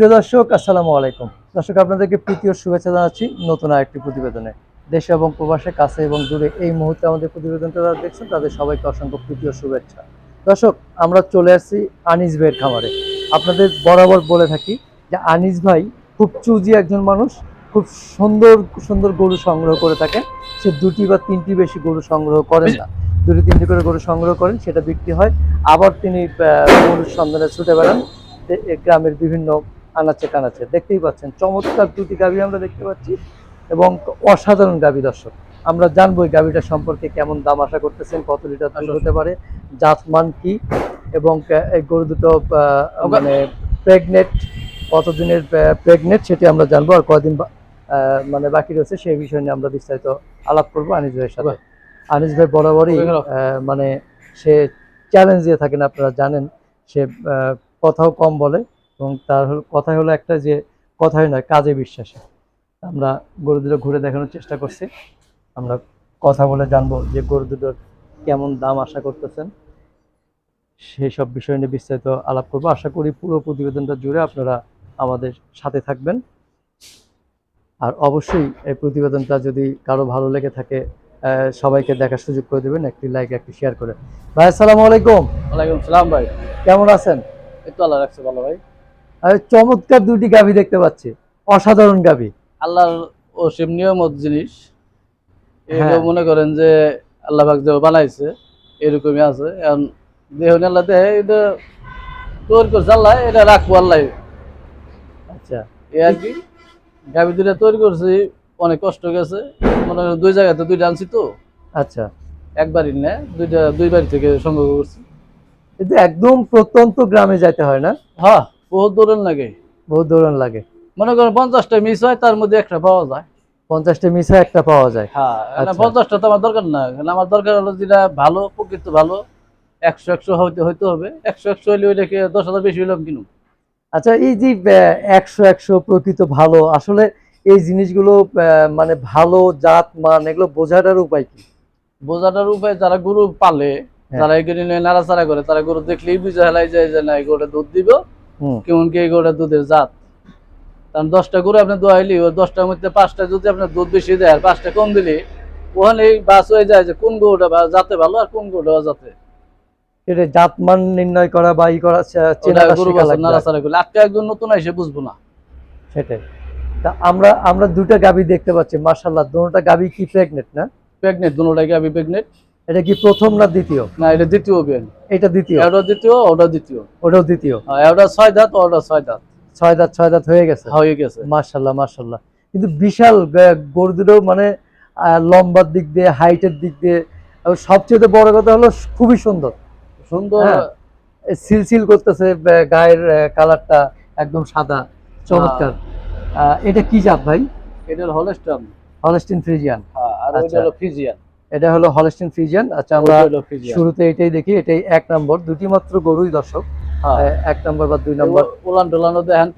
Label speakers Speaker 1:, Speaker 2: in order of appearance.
Speaker 1: প্রিয় দর্শক, আসসালামু আলাইকুম। দর্শক, আপনাদেরকে প্রীতীয় শুভেচ্ছা জানাচ্ছি নতুন আরেকটি প্রতিবেদনে। দেশে এবং প্রবাসে, কাছে এবং দূরে এই মুহূর্তে আমাদের প্রতিবেদনটা যারা দেখছেন, তাদের সবাইকে অসংখ্য প্রীতীয় শুভেচ্ছা। দর্শক, আমরা চলে আসছি আনিস ভাইয়ের খামারে। আপনাদের বরাবর বলে থাকি যে, আনিস ভাই খুব চুজি একজন মানুষ, খুব সুন্দর সুন্দর গরু সংগ্রহ করে থাকেন। সে দুটি বা তিনটি বেশি গরু সংগ্রহ করেন না। দুটি, তিনটি করে গরু সংগ্রহ করেন, সেটা বিক্রি হয়। আবার তিনি গরুর সন্ধানে ছুটে বেড়ান। গ্রামের বিভিন্ন আনাচে কানাচে। দেখতেই পাচ্ছেন চমৎকার দুটি গাভী আমরা দেখতে পাচ্ছি এবং অসাধারণ গাভী দর্শক। আমরা জানব এই গাভীটা সম্পর্কে কেমন দাম আশা করতেছেন কত লিটার দুধ হতে পারে জাতমান কি এবং এই গরু দুটো মানে প্রেগনেট কতদিনের প্রেগনেট সেটি আমরা জানব আর কয়দিন আহ, মানে বাকি রয়েছে সেই বিষয় নিয়ে আমরা বিস্তারিত আলাপ করব আনিস ভাইয়ের সাথে। আনিস ভাই বরাবরই আহ, মানে সে চ্যালেঞ্জ দিয়ে থাকেন আপনারা জানেন। সে কথাও কম বলে। এবং তার হলো- কথা হলো একটা যে কথাই নয় কাজে বিশ্বাসী। আমরা গরু দুটো ঘুরে দেখানোর চেষ্টা করছি। আমরা কথা বলে জানব যে গরু দুটোর কেমন দাম আশা করতেছেন। সেই সব বিষয় নিয়ে বিস্তারিত আলাপ করব। আশা করি পুরো প্রতিবেদনটা জুড়ে আপনারা আমাদের সাথে থাকবেন। আর অবশ্যই এই প্রতিবেদনটা যদি কারও ভালো লেগে থাকে সবাইকে দেখার সুযোগ করে দেবেন একটি লাইক একটি শেয়ার করে। ভাই আসসালামু আলাইকুম।
Speaker 2: ওয়ালাইকুম সালাম ভাই।
Speaker 1: কেমন আছেন?
Speaker 2: এই তো আল্লাহ রাখছে ভালো ভাই।
Speaker 1: চমৎকার দুটি গাভী দেখতে পাচ্ছি। অসাধারণ গাভী।
Speaker 2: আল্লাহর অসীম নিয়মত জিনিস।
Speaker 1: হ্যাঁ।
Speaker 2: মনে করেন যে আল্লাহ পাক যে বানাইছে এরকমই আছে। এখন দেহ আল্লাহ দেহে এটা তোর করছে আল্লাহ এটা রাখব আল্লাহ।
Speaker 1: আচ্ছা।
Speaker 2: এই আর কি। গাভি দুটা তৈরি করছি অনেক কষ্ট গেছে। মনে করেন দুই জায়গাতে দুইটা আনছি তো।
Speaker 1: আচ্ছা।
Speaker 2: একবারই না দুইটা দুই বাড়ি থেকে সংগ্রহ করছি।
Speaker 1: কিন্তু একদম প্রত্যন্ত গ্রামে যাইতে হয় না?
Speaker 2: হ্যাঁ। বহুত দূরের লাগে।
Speaker 1: বহু দৌড়ান লাগে।
Speaker 2: মনে করেন পঞ্চাশটা মিস হয় তার মধ্যে একটা পাওয়া যায়।
Speaker 1: পঞ্চাশটা মিশে একটা পাওয়া যায়।
Speaker 2: হ্যাঁ
Speaker 1: আচ্ছা।
Speaker 2: পঞ্চাশটা তো আমার দরকার না। আমার দরকার হলো যেটা ভালো প্রকৃত ভালো একশো একশো হইতে হইতে হবে। একশো একশো হইলে ওইটাকে দশ হাজার বেশি হইলাম কিনুম
Speaker 1: আচ্ছা এই যে একশো একশো প্রকৃত ভালো আসলে এই জিনিসগুলো মানে ভালো জাত মান এগুলো বোঝাটার উপায় কি?
Speaker 2: বোঝাটার উপায় যারা গরু পালে
Speaker 1: হ্যাঁ।
Speaker 2: যারা এগুলি নিয়ে নাড়াচাড়া করে তারা গরু দেখলেই বুঝে হেলাই যায় যে না এই গরুটা দুধ দিব কেমন কি গরুটা দুধের জাত? কারণ দশটা গরু আপনি দোয়াইলি ওই দশটার মধ্যে পাঁচটা যদি আপনার দুধ বেশি দেয় আর পাঁচটা কম দিলে ওখানে বাস হয়ে যায় যে কোন গরুটা যাতে ভালো আর কোন গরুটা জাতে।
Speaker 1: এটা জাত মান নির্ণয় করা বা ই করা চে-
Speaker 2: ওটা
Speaker 1: চেনাটা
Speaker 2: গরু নাড়াচাড়া করলে। আজকে একজন নতুন এসে বুঝব না।
Speaker 1: সেটাই। তা আমরা আমরা দুটা গাবি দেখতে পাচ্ছি মার্শাল্লাহ দুটা গাবি কি প্রেগনেট না?
Speaker 2: প্রেগনেন্ট দুটাকে আমি প্রেগনেন্ট
Speaker 1: এটা কি প্রথম না দ্বিতীয়?
Speaker 2: না এটা দ্বিতীয় বিয়ান
Speaker 1: এটা দ্বিতীয়?
Speaker 2: এটা দ্বিতীয় ওটা দ্বিতীয়।
Speaker 1: ওটাও দ্বিতীয়?
Speaker 2: আর এটা ছয় দাঁত ওটা ছয় দাঁত।
Speaker 1: ছয় দাঁত ছয় দাঁত হয়ে গেছে?
Speaker 2: হয়ে গেছে।
Speaker 1: মার্শাল্লাহ মার্শাল্লাহ কিন্তু বিশাল গ- গরু দুটো মানে লম্বার দিক দিয়ে হাইটের দিক দিয়ে সবচেয়ে বড় কথা হলো খুবই সুন্দর।
Speaker 2: সুন্দর।
Speaker 1: হ্যাঁ। সিলসিল করতেছে গায়ের কালারটা একদম সাদা চমৎকার। আহ, এটা কি জাত ভাই?
Speaker 2: এটা হলো হলস্টান
Speaker 1: হলস্টিন ফ্রিজিয়ান
Speaker 2: হ্যাঁ আর ওইটা
Speaker 1: আচ্ছা।
Speaker 2: হলো ফিজিয়ান
Speaker 1: এটা হলো হলস্টিন ফ্রিজিয়ান আচ্ছা আমরা শুরুতে এটাই দেখি এটাই এক নম্বর। দুটি মাত্র গরুই দর্শক।
Speaker 2: হ্যাঁ।
Speaker 1: এক নম্বর বা দুই নম্বর।
Speaker 2: ওলান টুলানো দেখেন